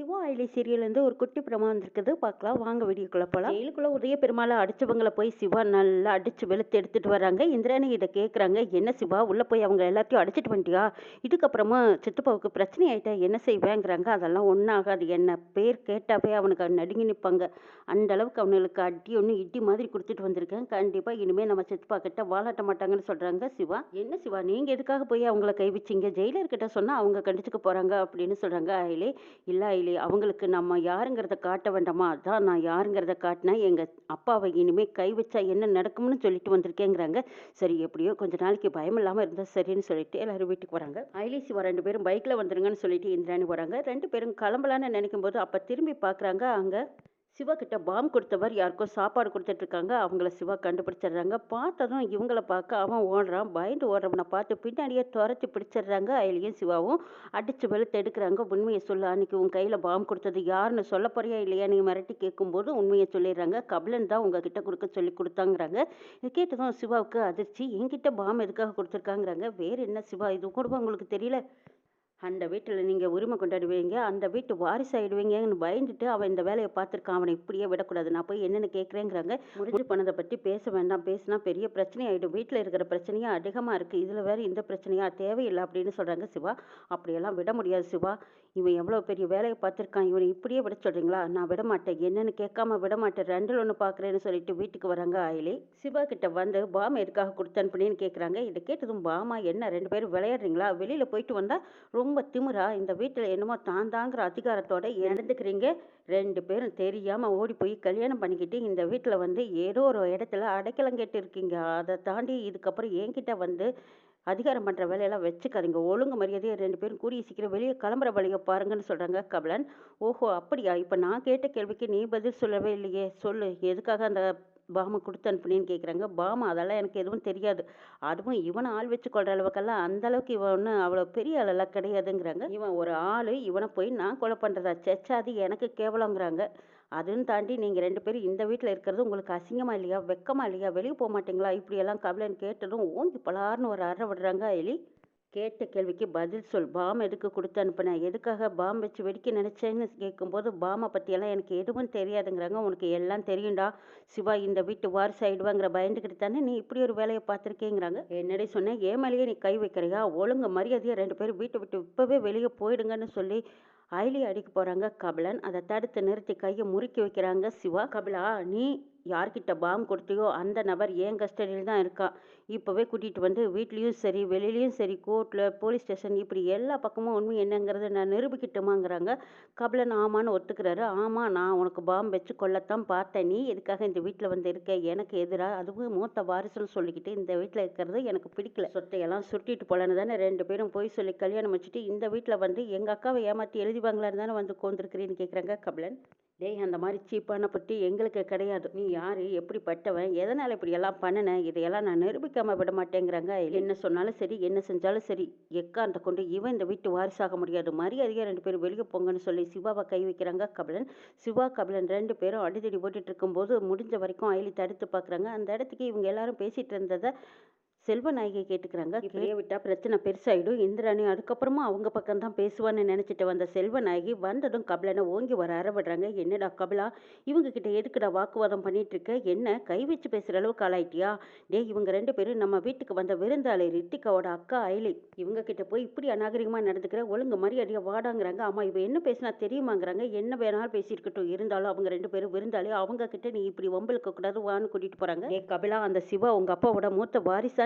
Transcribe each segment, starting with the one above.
சிவா ஐலி சீரியல்லேருந்து ஒரு குட்டி பிரமா வந்திருக்குது. பார்க்கலாம். வாங்க வீடியோக்குள்ளே போகலாம் ஜெயிலுக்குள்ளே உதய பெருமாளை அடிச்சவங்களை போய் சிவா நல்லா அடிச்சு வெளுத்து எடுத்துட்டு வராங்க. இந்திராணி இதை கேட்குறாங்க என்ன சிவா? உள்ளே போய் அவங்க எல்லாத்தையும் அடிச்சிட்டு வந்துட்டியா? இதுக்கப்புறமா சித்தப்பாவுக்கு பிரச்சனை ஆயிட்டா என்ன செய்வேங்கிறாங்க. அதெல்லாம் ஒன்றும் ஆகாது. என்ன பேர் கேட்டாவே அவனுக்கு நடுங்கி நிற்பாங்க அந்த அளவுக்கு அவனுக்கு அடி ஒன்று இடி மாதிரி கொடுத்துட்டு வந்திருக்கேன். கண்டிப்பாக இனிமேல் நம்ம சித்தப்பா கிட்ட வாழாட்ட மாட்டாங்கன்னு சொல்கிறாங்க சிவா. என்ன சிவா? நீங்கள் எதுக்காக போய் அவங்கள கைவிச்சிங்க? ஜெயிலர்கிட்ட சொன்னால் அவங்க கண்டிச்சுக்க போகிறாங்க அப்படின்னு சொல்கிறாங்க ஐலே இல்லை ஐலே அவங்களுக்கு நம்ம யாருங்கிறத காட்ட வேண்டாமா? அதான் நான் யாருங்கிறத காட்டினேன் எங்கள் அப்பாவை இனிமேல் கை வச்சா என்ன நடக்கும்னு சொல்லிட்டு வந்திருக்கேங்கிறாங்க. சரி எப்படியோ கொஞ்ச நாளைக்கு பயம் இல்லாமல் இருந்தால் சரின்னு சொல்லிட்டு எல்லாரும் வீட்டுக்கு வராங்க. ஐலி வர ரெண்டு பேரும் பைக்கில் வந்துருங்கன்னு சொல்லிட்டு இந்திராணி வராங்க. ரெண்டு பேரும் கிளம்பலான்னு நினைக்கும் போது அப்போ திரும்பி பார்க்குறாங்க அங்கே சிவா கிட்ட பாம் கொடுத்தவர் யாருக்கோ சாப்பாடு கொடுத்துட்ருக்காங்க அவங்கள சிவா கண்டுபிடிச்சிடுறாங்க. பார்த்ததும் இவங்கள பார்க்க அவன் ஓடுறான். பயந்து ஓடுறவனை பார்த்து பின்னாடியே துரத்தி பிடிச்சிடுறாங்க அயலியும் சிவாவும். அடிச்சு வெளுத்து எடுக்கிறாங்க. உண்மையை சொல்லு அன்னைக்கு உன் கையில் பாம் கொடுத்தது யாருன்னு சொல்ல போறியா இல்லையா? நீ மிரட்டி கேட்கும்போது உண்மையை சொல்லிடுறாங்க. கபிலன் தான் உங்ககிட்ட கொடுக்க சொல்லி கொடுத்தாங்கிறாங்க. இது கேட்டதும் சிவாவுக்கு அதிர்ச்சி. என்கிட்ட பாம் எதுக்காக கொடுத்துருக்காங்கிறாங்க? வேறு என்ன சிவா? இது கூட உங்களுக்கு தெரியல? அந்த வீட்டில் நீங்கள் உரிமை கொண்டாடுவீங்க அந்த வீட்டு வாரிசு ஆகிடுவீங்கன்னு பயந்துட்டு அவன் இந்த வேலையை பார்த்துருக்கான் அவனை இப்படியே விடக்கூடாது. நான் போய் என்னென்னு கேட்குறேங்கிறாங்க. முடிஞ்சு பண்ணதை பற்றி பேச வேண்டாம். பேசினா பெரிய பிரச்சனை ஆகிடும் வீட்டில் இருக்கிற பிரச்சனையும் அதிகமாக இருக்குது இதில் வேறு இந்த பிரச்சனையா தேவையில்லை அப்படின்னு சொல்கிறாங்க சிவா. அப்படியெல்லாம் விட முடியாது சிவா. இவன் எவ்வளோ பெரிய வேலையை பார்த்துருக்கான். இவனை இப்படியே விட சொல்கிறீங்களா? நான் விட மாட்டேன். என்னென்னு கேட்காம விட மாட்டேன். ரெண்டில் ஒன்று பார்க்குறேன்னு சொல்லிட்டு வீட்டுக்கு வராங்க ஆயிலே. சிவா கிட்ட வந்து பாம் எதுக்காக கொடுத்து அனுப்புனேன்னு கேட்குறாங்க. இதை கேட்டதும் பாமா என்ன ரெண்டு பேரும் விளையாடுறீங்களா? வெளியில் போயிட்டு வந்தால் ரொம்ப திமிரா இந்த வீட்டில் என்னமோ தான் தாங்கிற அதிகாரத்தோட நடந்துக்கிறீங்க ரெண்டு பேரும் தெரியாமல் ஓடி போய் கல்யாணம் பண்ணிக்கிட்டு இந்த வீட்டில் வந்து ஏதோ ஒரு இடத்துல அடைக்கலம் கேட்டு இருக்கீங்க அதை தாண்டி இதுக்கப்புறம் என்கிட்ட வந்து அதிகாரம் பண்ணுற வேலையெல்லாம் வச்சுக்காதீங்க. ஒழுங்கு மரியாதையை ரெண்டு பேரும் கூடிய சீக்கிரம் வெளியே கிளம்புற வழியை பாருங்கன்னு சொல்கிறாங்க கபலன். ஓஹோ அப்படியா? இப்போ நான் கேட்ட கேள்விக்கு நீ பதில் சொல்லவே இல்லையே. சொல்லு எதுக்காக அந்த பாமை கொடுத்து அனுப்புனேன்னு கேட்குறாங்க பாமா அதெல்லாம் எனக்கு எதுவும் தெரியாது. அதுவும் இவனை ஆள் வச்சு கொள்கிற அளவுக்கெல்லாம் அந்த அளவுக்கு இவன் ஒன்றும் அவ்வளோ பெரிய ஆளெல்லாம் கிடையாதுங்கிறாங்க. இவன் ஒரு ஆள் இவனை போய் நான் கொலை பண்ணுறதா செச்சா அது எனக்கு கேவலங்கிறாங்க. அதுன்னு தாண்டி நீங்கள் ரெண்டு பேரும் இந்த வீட்டில் இருக்கிறது உங்களுக்கு அசிங்கமாக இல்லையா? வெக்கமாக இல்லையா? வெளியே போக மாட்டீங்களா? இப்படியெல்லாம் கவலைன்னு கேட்டதும் ஓங்கி பலார்னு ஒரு அறை விடுறாங்க எலி. கேட்ட கேள்விக்கு பதில் சொல். பாம் எதுக்கு கொடுத்து அனுப்புனேன் எதுக்காக பாம் வச்சு வெடிக்க நினச்சேன்னு கேட்கும்போது பாமை பற்றியெல்லாம் எனக்கு எதுவும் தெரியாதுங்கிறாங்க. உனக்கு எல்லாம் தெரியும்டா. சிவா இந்த வீட்டு வாரிசு ஆயிடுவாங்கிற பயந்துக்கிட்டு தானே நீ இப்படி ஒரு வேலையை பார்த்துருக்கேங்கிறாங்க. என்னடி சொன்னேன் ஏன் மேலேயே நீ கை வைக்கிறியா? ஒழுங்கு மரியாதையாக ரெண்டு பேரும் வீட்டை விட்டு இப்போவே வெளியே போயிடுங்கன்னு சொல்லி ஐலி அடிக்க போகிறாங்க கபிலன். அதை தடுத்து நிறுத்தி கையை முறுக்கி வைக்கிறாங்க சிவா. கபிலா நீ யார்கிட்ட பாம் கொடுத்தியோ அந்த நபர் ஏன் கஸ்டடியில் தான் இருக்கா? இப்போவே கூட்டிகிட்டு வந்து வீட்லேயும் சரி வெளியிலையும் சரி கோர்ட்டில் போலீஸ் ஸ்டேஷன் இப்படி எல்லா பக்கமும் உண்மை என்னங்கிறத நான் நிரூபிக்கட்டுமாங்கிறாங்க. கபிலன் ஆமான்னு ஒத்துக்கிறாரு. ஆமாம் நான் உனக்கு பாம் வச்சு கொல்லத்தான் பார்த்தேன். நீ எதுக்காக இந்த வீட்டில் வந்து இருக்க? எனக்கு எதிராக அதுவும் மூத்த வாரிசுன்னு சொல்லிக்கிட்டு இந்த வீட்டில் இருக்கிறது எனக்கு பிடிக்கல. சொத்தையெல்லாம் சுட்டிட்டு போலன்னு தானே ரெண்டு பேரும் போய் சொல்லி கல்யாணம் வச்சுட்டு இந்த வீட்டில் வந்து எங்கள் அக்காவை ஏமாற்றி எழுதி வாங்கலான்னு தானே வந்து கோந்திருக்கிறேன்னு கேட்குறாங்க கபிலன். டேய் அந்த மாதிரி சீப்பான பற்றி எங்களுக்கு கிடையாது. நீ யார்? எப்படி பட்டவன் எதனால் இப்படி எல்லாம் பண்ணினேன் இதையெல்லாம் நான் நிரூபிக்காமல் விட மாட்டேங்கிறாங்க என்ன சொன்னாலும் சரி என்ன செஞ்சாலும் சரி. எக்காந்த கொண்டு இவன் இந்த வீட்டு வாரிசாக முடியாது. மரியாதையாக ரெண்டு பேரும் வெளியே போங்கன்னு சொல்லி சிவாவை கை வைக்கிறாங்க கபிலன். சிவா கபிலன் ரெண்டு பேரும் அடிதடி போட்டுட்டு இருக்கும்போது முடிஞ்ச வரைக்கும் அயலி தடுத்து பார்க்குறாங்க. அந்த இடத்துக்கு இவங்க எல்லாரும் பேசிகிட்டு இருந்ததை செல்வநாயகி கேட்டுக்கிறாங்க. இப்படியே விட்டா பிரச்சனை பெருசாயிடும். இந்திராணி அதுக்கப்புறமா அவங்க பக்கம் தான் பேசுவான்னு நினைச்சிட்டு வந்த செல்வநாயகி வந்ததும் கபிலனை ஓங்கி வர அறவிடுறாங்க என்னடா கபிலா இவங்க கிட்ட எதுக்குடா வாக்குவாதம் பண்ணிட்டு இருக்க என்ன கை வச்சு பேசுற அளவுக்கு ஆளாயிட்டியா? டே இவங்க ரெண்டு பேரும் நம்ம வீட்டுக்கு வந்த விருந்தாளி ரித்திகாவோட அக்கா ஐலி இவங்க கிட்ட போய் இப்படி அநாகரிகமா நடந்துக்கிற ஒழுங்கு மரியாதையா வாடாங்கிறாங்க. ஆமா இவ என்ன பேசினா தெரியுமாங்கிறாங்க. என்ன வேணாலும் பேசியிருக்கட்டும். இருந்தாலும் அவங்க ரெண்டு பேரும் விருந்தாளி. அவங்க கிட்ட நீ இப்படி வம்பளுக்க கூடாது வான்னு கூட்டிட்டு போறாங்க. ஏ கபிலா அந்த சிவா உங்க அப்பாவோட மூத்த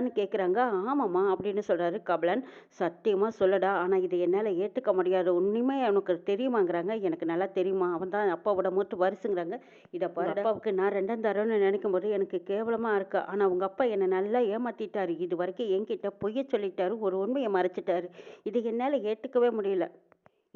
வாரிசான்னு கேட்குறாங்க ஆமாம்மா அப்படின்னு சொல்கிறாரு கபிலன். சத்தியமாக சொல்லடா ஆனால் இதை என்னால் ஏற்றுக்க முடியாது. உண்மையுமே அவனுக்கு தெரியுமாங்கிறாங்க. எனக்கு நல்லா தெரியுமா? அவன் தான் அப்பாவோட மூத்து வருஷங்கிறாங்க இதை பாரு அப்பாவுக்கு நான் ரெண்டாம் தரம்னு நினைக்கும் போது எனக்கு கேவலமாக இருக்கு. ஆனால் உங்கள் அப்பா என்னை நல்லா ஏமாற்றிட்டாரு இது வரைக்கும் என்கிட்ட பொய்ய சொல்லிட்டாரு. ஒரு உண்மையை மறைச்சிட்டாரு. இது என்னால் ஏற்றுக்கவே முடியல.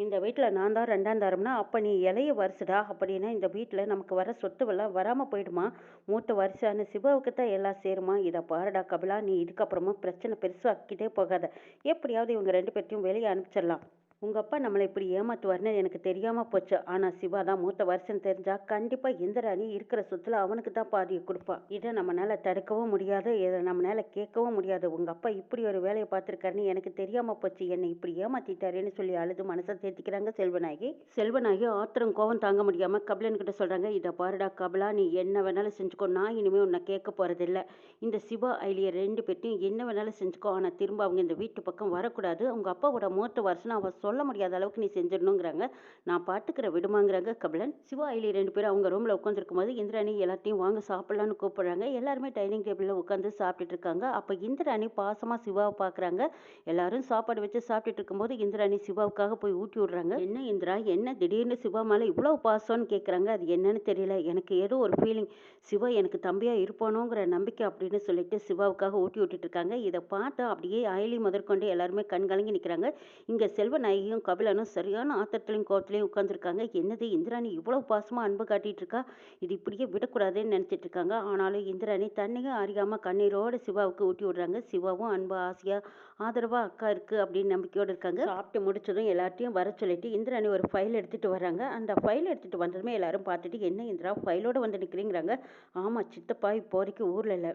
இந்த வீட்டில் நான் தான் ரெண்டாம் தரம்னா அப்போ நீ இலைய வருஷடா அப்படின்னா இந்த வீட்டில் நமக்கு வர சொத்துவெல்லாம் வராமல் போயிடுமா? மூத்த வருஷான்னு சிவாவுக்கு தான் எல்லாம் சேருமா? இதை பாருடா கபிலா நீ இதுக்கப்புறமா பிரச்சனை பெருசாக்கிட்டே போகாத. எப்படியாவது இவங்க ரெண்டு பேர்த்தையும் வெளியே அனுப்பிச்சிடலாம். உங்கள் அப்பா நம்மளை இப்படி ஏமாற்றுவார்னு எனக்கு தெரியாமல் போச்சு. ஆனால் சிவா தான் மூத்த வருஷம் தெரிஞ்சால் கண்டிப்பாக இந்திராணி இருக்கிற சொத்துல அவனுக்கு தான் பாதியை கொடுப்பான் இதை நம்மளால் தடுக்கவும் முடியாது இதை நம்மளால் கேட்கவும் முடியாது. உங்கள் அப்பா இப்படி ஒரு வேலையை பார்த்துருக்காருன்னு எனக்கு தெரியாமல் போச்சு. என்னை இப்படி ஏமாற்றிட்டாருன்னு சொல்லி அழுது மனசை தேத்திக்கிறாங்க செல்வநாயகி. செல்வநாயகி ஆத்திரம் கோவம் தாங்க முடியாமல் கபிலன்கிட்ட சொல்கிறாங்க இதை பாருடா கபிலா நீ என்ன வேணாலும் செஞ்சுக்கோ. நான் இனிமேல் உன்னை கேட்க போகிறதில்ல இந்த சிவா ஐலிய ரெண்டு பேர்த்தையும் என்ன வேணாலும் செஞ்சுக்கோ. ஆனால் திரும்ப அவங்க இந்த வீட்டு பக்கம் வரக்கூடாது. அவங்க அப்பாவோட மூத்த வருஷம் அவன் சொல்ல முடியாத அளவுக்கு நீ செஞ்சிடணுங்கிறாங்க. நான் பாட்டுக்கிற விடுமாங்கிறாங்க கபிலன். சிவா ஐலி ரெண்டு பேரும் அவங்க ரூமில் உட்காந்துருக்கும் போது இந்திராணி எல்லாத்தையும் வாங்க சாப்பிட்லான்னு கூப்பிடுறாங்க. எல்லாருமே டைனிங் டேபிளில் உட்காந்து சாப்பிட்டுட்டு இருக்காங்க. அப்போ இந்திராணி பாசமாக சிவாவை பார்க்குறாங்க எல்லாரும் சாப்பாடு வச்சு சாப்பிட்டுட்டு இருக்கும்போது இந்திராணி சிவாவுக்காக போய் ஊட்டி விடுறாங்க. என்ன இந்திரா என்ன திடீர்னு சிவா மேலே இவ்வளோ பாசம்னு கேட்குறாங்க அது என்னன்னு தெரியல. எனக்கு ஏதோ ஒரு ஃபீலிங் சிவா எனக்கு தம்பியாக இருப்பானோங்கிற நம்பிக்கை அப்படின்னு சொல்லிட்டு சிவாவுக்காக ஊட்டி விட்டுட்டு இருக்காங்க. இதை பார்த்து அப்படியே அயலி முதற்கொண்டு எல்லாருமே கண்கலங்கி நிற்கிறாங்க இங்கே செல்வநாயகியும் கபிலனும் சரியான ஆத்திரத்துலையும் கோவத்துலையும் உட்காந்துருக்காங்க என்னது இந்திராணி இவ்வளோ பாசமாக அன்பு காட்டிட்டு இருக்கா இது இப்படியே விடக்கூடாதுன்னு நினச்சிட்டு இருக்காங்க ஆனாலும் இந்திராணி தண்ணியும் அறியாமல் கண்ணீரோடு சிவாவுக்கு ஊட்டி விடுறாங்க. சிவாவும் அன்பு ஆசையாக ஆதரவாக அக்கா இருக்குது அப்படின்னு நம்பிக்கையோடு இருக்காங்க. சாப்பிட்டு முடிச்சதும் எல்லாத்தையும் வர சொல்லிட்டு இந்திராணி ஒரு ஃபைல் எடுத்துகிட்டு வராங்க. அந்த ஃபைல் எடுத்துகிட்டு வந்ததுமே எல்லாரும் பார்த்துட்டு என்ன இந்திரா ஃபைலோடு வந்து நிற்கிறீங்கிறாங்க ஆமாம் சித்தப்பா இப்போதைக்கு ஊரில் இல்லை.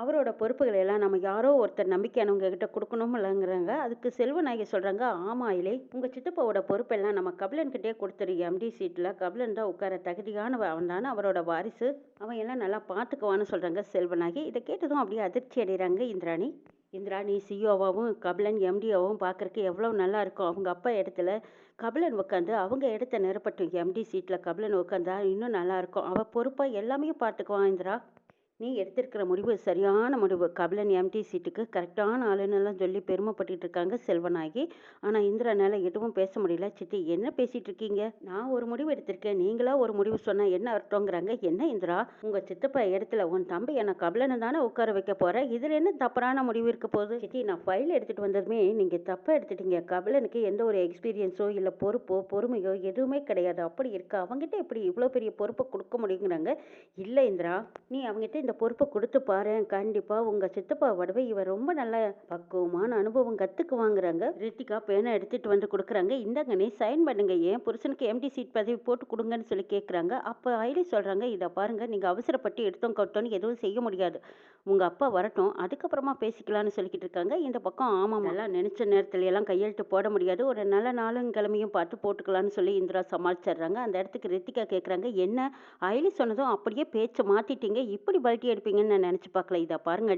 அவரோட பொறுப்புகளை எல்லாம் நம்ம யாரோ ஒருத்தர் நம்பிக்கையானவங்க கிட்ட கொடுக்கணும் இல்லைங்கிறாங்க. அதுக்கு செல்வநாயகி சொல்கிறாங்க ஆமா இலை உங்கள் சித்தப்பாவோட பொறுப்பெல்லாம் நம்ம கபிலன்கிட்டே கொடுத்துரு எம்டி சீட்டில் கபிலன் தான் உட்கார தகுதியானவ அவன் தானே அவரோட வாரிசு. அவன் எல்லாம் நல்லா பார்த்துக்குவான்னு சொல்கிறாங்க செல்வநாயகி இதை கேட்டதும் அப்படியே அதிர்ச்சி அடைகிறாங்க இந்திராணி. இந்திராணி நீ சிஓவாவும் கபிலன் எம்டிஓவும் பார்க்குறக்கு எவ்வளோ நல்லா இருக்கும். அவங்க அப்பா இடத்துல கபிலன் உட்காந்து அவங்க இடத்த நிரப்பட்டும். எம்டி சீட்டில் கபிலன் உட்காந்தா இன்னும் நல்லாயிருக்கும் அவள் பொறுப்பாக எல்லாமே பார்த்துக்குவான் இந்திரா. நீ எடுத்திருக்கிற முடிவு சரியான முடிவு. கபிலன் எம்டி சீட்டுக்கு கரெக்டான ஆளுன்னெல்லாம் சொல்லி பெருமைப்பட்டுட்டு இருக்காங்க செல்வநாயகி. ஆனால் இந்திரனால எதுவும் பேச முடியல. சித்தி என்ன பேசிட்டு இருக்கீங்க? நான் ஒரு முடிவு எடுத்திருக்கேன். நீங்களா ஒரு முடிவு சொன்னால் என்ன அர்த்தங்கிறாங்க? என்ன இந்திரா? உங்கள் சித்தப்பா இடத்துல உன் தம்பி என்ன கபிலனை தானே உட்கார வைக்க போகிறேன் இதில் என்ன தப்பறான முடிவு இருக்க போகுது? சித்தி நான் ஃபைல் எடுத்துட்டு வந்ததுமே நீங்கள் தப்பாக எடுத்துட்டீங்க. கபிலனுக்கு எந்த ஒரு எக்ஸ்பீரியன்ஸோ இல்லை பொறுப்போ பொறுமையோ எதுவுமே கிடையாது. அப்படி இருக்கு? அவங்ககிட்ட எப்படி இவ்வளோ பெரிய பொறுப்பை கொடுக்க முடியுங்கிறாங்க? இல்லை இந்திரா நீ அவங்ககிட்ட இந்த பொறுப்பை கொடுத்து பாரு. கண்டிப்பாக உங்கள் சித்தப்பா வடவை இவ ரொம்ப நல்ல பக்குவமான அனுபவம் கற்றுக்கு வாங்குறாங்க ரித்திகா பேனை எடுத்துகிட்டு வந்து கொடுக்குறாங்க. இந்தாங்க நீ சைன் பண்ணுங்க. ஏன் புருஷனுக்கு எம்டி சீட் பதவி போட்டு கொடுங்கன்னு சொல்லி கேட்குறாங்க அப்போ ஐடி சொல்கிறாங்க இதை பாருங்கள் நீங்கள் அவசரப்பட்டு எடுத்தோம் கட்டோன்னு எதுவும் செய்ய முடியாது. உங்கள் அப்பா வரட்டும் அதுக்கப்புறமா பேசிக்கலாம்னு சொல்லிக்கிட்டு இருக்காங்க. இந்த பக்கம் ஆமாம் எல்லாம் நினச்ச நேரத்துல எல்லாம் கையெழுத்து போட முடியாது. ஒரு நல்ல நாளும் கிழமையும் பார்த்து போட்டுக்கலாம்னு சொல்லி இந்திரா சமாளிச்சிடுறாங்க. அந்த இடத்துக்கு ரித்திகா கேட்குறாங்க என்ன? ஐலி சொன்னதும் அப்படியே பேச்சை மாற்றிட்டீங்க இப்படி குவாலிட்டி எடுப்பீங்கன்னு நான் நினச்சி பார்க்கல. இதை பாருங்க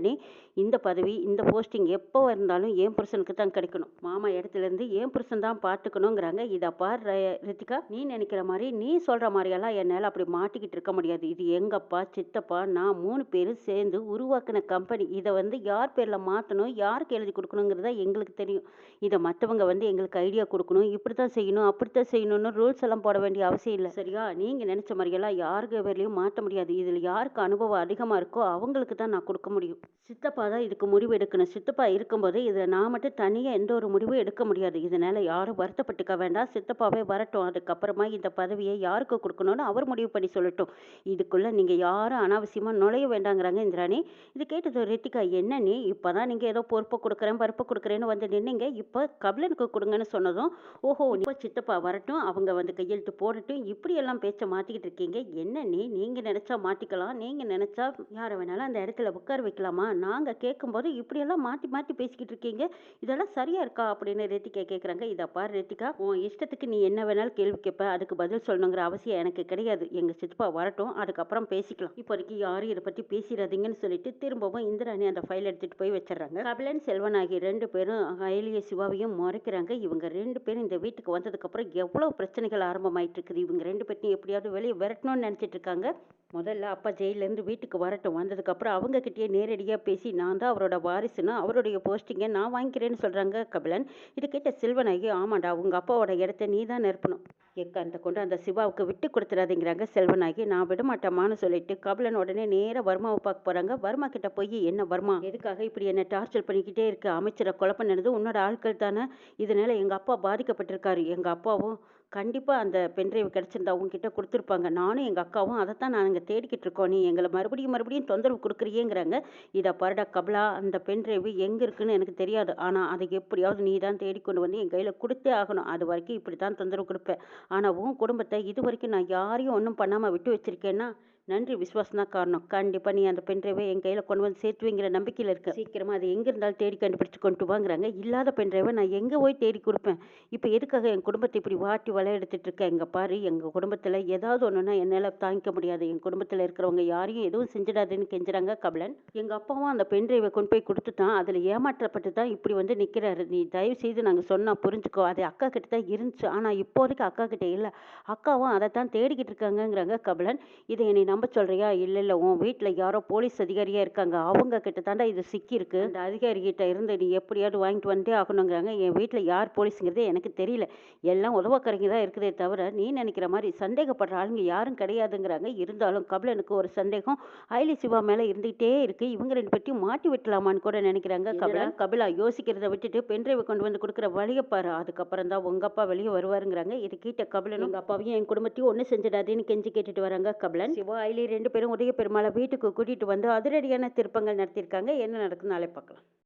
இந்த பதவி இந்த போஸ்டிங் எப்போ இருந்தாலும் ஏன் புருஷனுக்கு தான் கிடைக்கணும். மாமா இடத்துல இருந்து ஏன் புருஷன் தான் பார்த்துக்கணுங்கிறாங்க. இதை பார் ரித்திகா. நீ நினைக்கிற மாதிரி நீ சொல்கிற மாதிரியெல்லாம் என்னால் அப்படி மாட்டிக்கிட்டு இருக்க முடியாது. இது எங்கப்பா சித்தப்பா நான் மூணு பேரும் சேர்ந்து உருவாக்கின கம்பெனி இதை வந்து யார் பேரில் மாற்றணும் யாருக்கு எழுதி கொடுக்கணுங்கிறத எங்களுக்கு தெரியும். இதை மற்றவங்க வந்து எங்களுக்கு ஐடியா கொடுக்கணும். இப்படி தான் செய்யணும் அப்படி தான் செய்யணும்னு ரூல்ஸ் எல்லாம் போட வேண்டிய அவசியம் இல்லை. சரியா? நீங்கள் நினச்ச மாதிரியெல்லாம் யாருக்கு பேர்லையும் மாற்ற முடியாது. இதில் யாருக்கு அனுபவம் அதிகம் அதிகமாக இருக்கோ அவங்களுக்கு தான் நான் கொடுக்க முடியும். சித்தப்பா தான் இதுக்கு முடிவு எடுக்கணும். சித்தப்பா இருக்கும்போது இதை நான் மட்டும் தனியாக எந்த ஒரு முடிவும் எடுக்க முடியாது. இதனால் யாரும் வருத்தப்பட்டுக்க வேண்டாம். சித்தப்பாவே வரட்டும். அதுக்கப்புறமா இந்த பதவியை யாருக்கு கொடுக்கணும்னு அவர் முடிவு பண்ணி சொல்லட்டும். இதுக்குள்ளே நீங்கள் யாரும் அனாவசியமாக நுழைய வேண்டாங்கிறாங்க இந்திராணி. இது கேட்டது ரித்திகா என்ன நீ? இப்போ தான் நீங்கள் ஏதோ பொறுப்பை கொடுக்குறேன் பருப்பை கொடுக்குறேன்னு வந்து நின்னீங்க. இப்போ கபிலனுக்கு கொடுங்கன்னு சொன்னதும் ஓஹோ இப்போ சித்தப்பா வரட்டும். அவங்க வந்து கையெழுத்து போடட்டும். இப்படியெல்லாம் பேச்சை மாற்றிக்கிட்டு இருக்கீங்க. என்ன நீ? நீங்கள் நினச்சா மாட்டிக்கலாம் நீங்கள் நினச்சா யாரை வேணாலும் அந்த இடத்துல உட்கார வைக்கலாமா? நாங்கள் கேட்கும்போது இப்படியெல்லாம் மாற்றி மாற்றி பேசிக்கிட்டு இருக்கீங்க. இதெல்லாம் சரியா இருக்கா? அப்படின்னு ரித்திகா கேட்குறாங்க இதை பாரு ரித்திகா உன் இஷ்டத்துக்கு நீ என்ன வேணாலும் கேள்வி கேட்ப அதுக்கு பதில் சொல்லணுங்கிற அவசியம் எனக்கு கிடையாது. எங்கள் சித்தப்பா வரட்டும். அதுக்கப்புறம் பேசிக்கலாம். இப்போதைக்கு யாரும் இதை பற்றி பேசிடாதீங்கன்னு சொல்லிட்டு திரும்பவும் இந்திராணி அந்த ஃபைல் எடுத்துகிட்டு போய் வச்சிடறாங்க. கபிலன் செல்வன் ஆகிய ரெண்டு பேரும் அயலிய சிவாவையும் முறைக்கிறாங்க. இவங்க ரெண்டு பேரும் இந்த வீட்டுக்கு வந்ததுக்கப்புறம் எவ்வளோ பிரச்சனைகள் ஆரம்பமாயிட்டு இருக்குது? இவங்க ரெண்டு பேர்த்தையும் எப்படியாவது வெளியே விரட்டணும்னு நினச்சிட்டு இருக்காங்க. முதல்ல அப்பா ஜெயிலேருந்து வீட்டுக்கு வரட்டும். வந்ததுக்கப்புறம் அவங்கக்கிட்டயே நேரடியாக பேசி நான் தான் அவரோட வாரிசுன்னு அவருடைய போஸ்டிங்கை நான் வாங்கிக்கிறேன்னு சொல்கிறாங்க கபிலன். இது கேட்ட செல்வனாகி ஆமாண்டா உங்கள் அப்பாவோட இடத்த நீ தான் நிரப்பணும். எக்காந்த கொண்டு அந்த சிவாவுக்கு விட்டு கொடுத்துடாதீங்கிறாங்க செல்வனாகி நான் விடமாட்டேமான்னு சொல்லிட்டு கபிலன் உடனே நேராக வர்மாவை பார்க்க போகிறாங்க வர்மா கிட்ட போய் என்ன வர்மா எதுக்காக இப்படி என்ன டார்ச்சர் பண்ணிக்கிட்டே இருக்கு? அமைச்சரை கொலை பண்ணது உன்னோட ஆட்கள் தானே? இதனால எங்கள் அப்பா பாதிக்கப்பட்டிருக்காரு. எங்கள் அப்பாவும் கண்டிப்பாக அந்த பென்ட்ரைவ் கிடச்சிருந்தா உங்ககிட்ட கொடுத்துருப்பாங்க. நானும் எங்கள் அக்காவும் அதை தான் நாங்கள் தேடிக்கிட்டு இருக்கோம். நீ எங்களை மறுபடியும் மறுபடியும் தொந்தரவு கொடுக்குறியேங்கிறாங்க. இதை பரடா கபலா அந்த பென்ட்ரைவ் எங்கே இருக்குன்னு எனக்கு தெரியாது. ஆனால் அதை எப்படியாவது நீ தான் தேடி கொண்டு வந்து என் கையில் கொடுத்தே ஆகணும். அது வரைக்கும் இப்படி தான் தொந்தரவு கொடுப்பேன். ஆனால் உன் குடும்பத்தை இது வரைக்கும் நான் யாரையும் ஒன்றும் பண்ணாமல் விட்டு வச்சிருக்கேன்னா நன்றி விசுவாசம் தான் காரணம். கண்டிப்பாக நீ அந்த பென்ட்ரைவை என் கையில் கொண்டு வந்து சேர்த்துவீங்கிற நம்பிக்கையில் இருக்க. சீக்கிரமாக அது எங்கே இருந்தாலும் தேடி கண்டுபிடிச்சு கொண்டு வாங்குறாங்க. இல்லாத பென்ட்ரைவை நான் எங்கே போய் தேடி கொடுப்பேன்? இப்போ எதுக்காக என் குடும்பத்தை இப்படி வாட்டி விளையாடுத்துட்டு இருக்கேன் எங்கள் பாரு எங்கள் குடும்பத்தில் ஏதாவது ஒன்றுனா என்னால் தாங்கிக்க முடியாது. என் குடும்பத்தில் இருக்கிறவங்க யாரையும் எதுவும் செஞ்சிடாதுன்னு கெஞ்சுறாங்க கபிலன். எங்கள் அப்பாவும் அந்த பென்ட்ரைவை கொண்டு போய் கொடுத்துட்டான். அதில் ஏமாற்றப்பட்டு தான் இப்படி வந்து நிற்கிறாரு நீ தயவு செய்து நாங்கள் சொன்னால் புரிஞ்சுக்கோ. அது அக்கா கிட்ட தான் இருந்துச்சு. ஆனால் இப்போதைக்கு அக்கா கிட்டே இல்லை. அக்காவும் அதை தான் தேடிக்கிட்டு இருக்காங்கங்கிறாங்க கபிலன். இதை என்னை நம்ப சொல்றியா? இல்லை இல்லை. உன் வீட்டில் யாரோ போலீஸ் அதிகாரியாக இருக்காங்க. அவங்க கிட்ட தாண்டா இது சிக்கியிருக்கு. அந்த அதிகாரிகிட்ட இருந்து நீ எப்படியாவது வாங்கிட்டு வந்தே ஆகணுங்கிறாங்க. என் வீட்டில் யார் போலீஸுங்கிறதே எனக்கு தெரியல. எல்லாம் உதவக்கரைங்க தான் இருக்குதே தவிர நீ நினைக்கிற மாதிரி சந்தேகப்படுற ஆளுங்க யாரும் கிடையாதுங்கிறாங்க. இருந்தாலும் கபிலனுக்கு ஒரு சந்தேகம் ஐலி சிவா மேலே இருந்துகிட்டே இருக்கு. இவங்க ரெண்டு பேர்த்தையும் மாட்டி விட்டலாமான்னு கூட நினைக்கிறாங்க கபிலன். கபிலா யோசிக்கிறத விட்டுட்டு பென்ட்ரைவை கொண்டு வந்து கொடுக்குற வழியை பாரு. அதுக்கப்புறம் தான் உங்க அப்பா வெளியே வருவாருங்கிறாங்க. இது கேட்ட கபிலனும் எங்க அப்பாவையும் என் குடும்பத்தையும் ஒன்று செஞ்சிடாதேன்னு கெஞ்சி கேட்டுட்டு வராங்க கபிலன். சிவா ஐலி ரெண்டு பேரும் உதய பெருமாளை வீட்டுக்கு கூட்டிகிட்டு வந்து அதிரடியான திருப்பங்கள் நடத்தியிருக்காங்க. என்ன நடக்குதுன்னு நாளை பார்க்கலாம்.